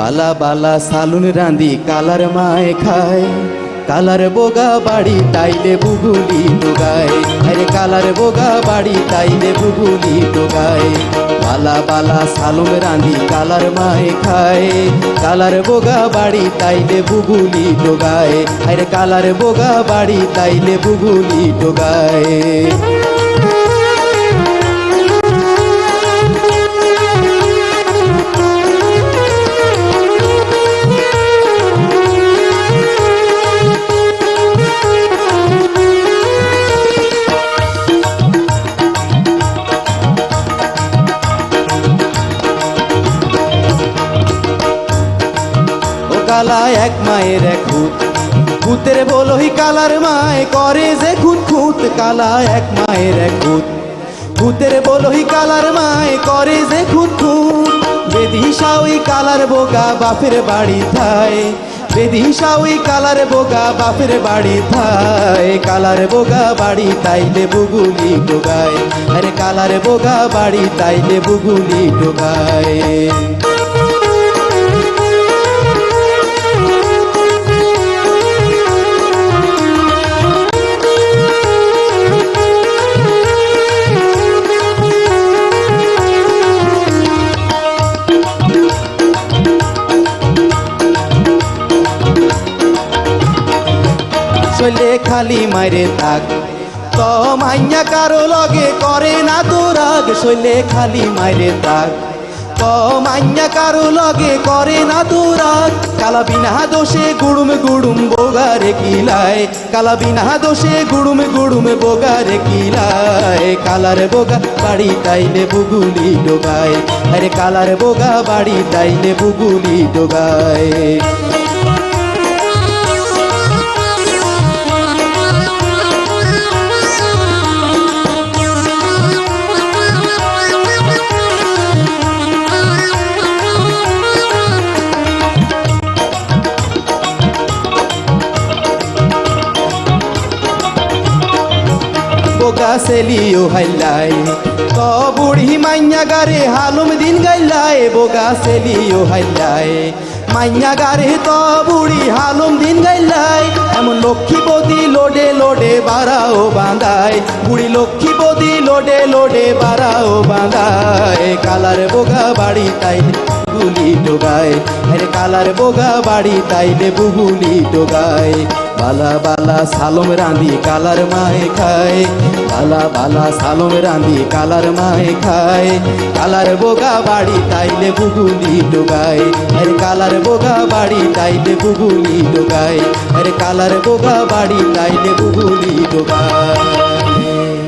বালা বালা সালুন রাঁধি, colour মায় খায়। Colour বোগা বাড়ি তাইলে বুগুলি ডোগায়। আরে কালার বোগা বাড়ি তাইলে বুগুলি ডোগায়। বালা বালা সালুন রাঁধি, কালার মায় খায়। কালার বোগা বাড়ি তাইলে বুগুলি ডোগায়। আরে কালার বোগা বাড়ি তাইলে বুগুলি ডোগায়। কালা এক মায়ের এক ভূত। ভূতের বলোই কালার মায় করে যে খুঁত খুঁত কালা এক মায়ের এক ভূত। ভূতের বলোই কালার মায় করে যে খুঁত খুঁত বেদিশা ওই কালার বোগা বাপের বাড়ি থায়। বেদিশা ওই কালার বোগা বাপের বাড়ি থায়। কালার বোগা বাড়ি তাইলে বুগুলি ডোগায় আরে কালার বোগা বাড়ি তাইলে বুগুলি ডোগায় চলে খালি মারে থাক তো মাইয়া কারও লগে করে না তো রাগ শৈলে খালি মারে থাক তো মাইয়া কারও লগে করে না তো রাগ কালা বিনা দোষে গুড়ুম গুড়ুম বোগারে কিলায়। কালা বিনা দোষে গুড়ুম গুড়ুম বোগারে কিলায়। কালার বোগা বাড়ি তাইলে বুগুলি ডোগায়। আরে কালার বোগা বাড়ি তাইলে বুগুলি ডোগায়। বোকা সেলিও হাইলাই। ক বুড়ি মাইয়া গারে হালুম দিন গাইলাই, বোকা সেলিও হাইলাই। মাইয়া গারে তো বুড়ি হালুম দিন গাইলাই, এমন লক্ষ্মীপতি লোডে লোডে বাড়াও বাঁধায় বুড়ি লক্ষ্মীপতি লোডে লোডে বাড়াও বাঁধায় কালার বোগা বাড়ি তাইলে বুগুলি ডোগায়। আরে কালার বোগা বাড়ি তাইলে বুগুলি ডোগায়। বালা বালা সালম রাঁধি কালার মায় খায়। বালা বালা সালম রাঁধি কালার মায় খায়। কালার বোগা বাড়ি তাইলে বুগুলি ডোগায়। আরে কালার বোগা বাড়ি তাইলে বুগুলি ডোগায়। আরে কালার বোগা বাড়ি তাইলে বুগুলি ডোগায়।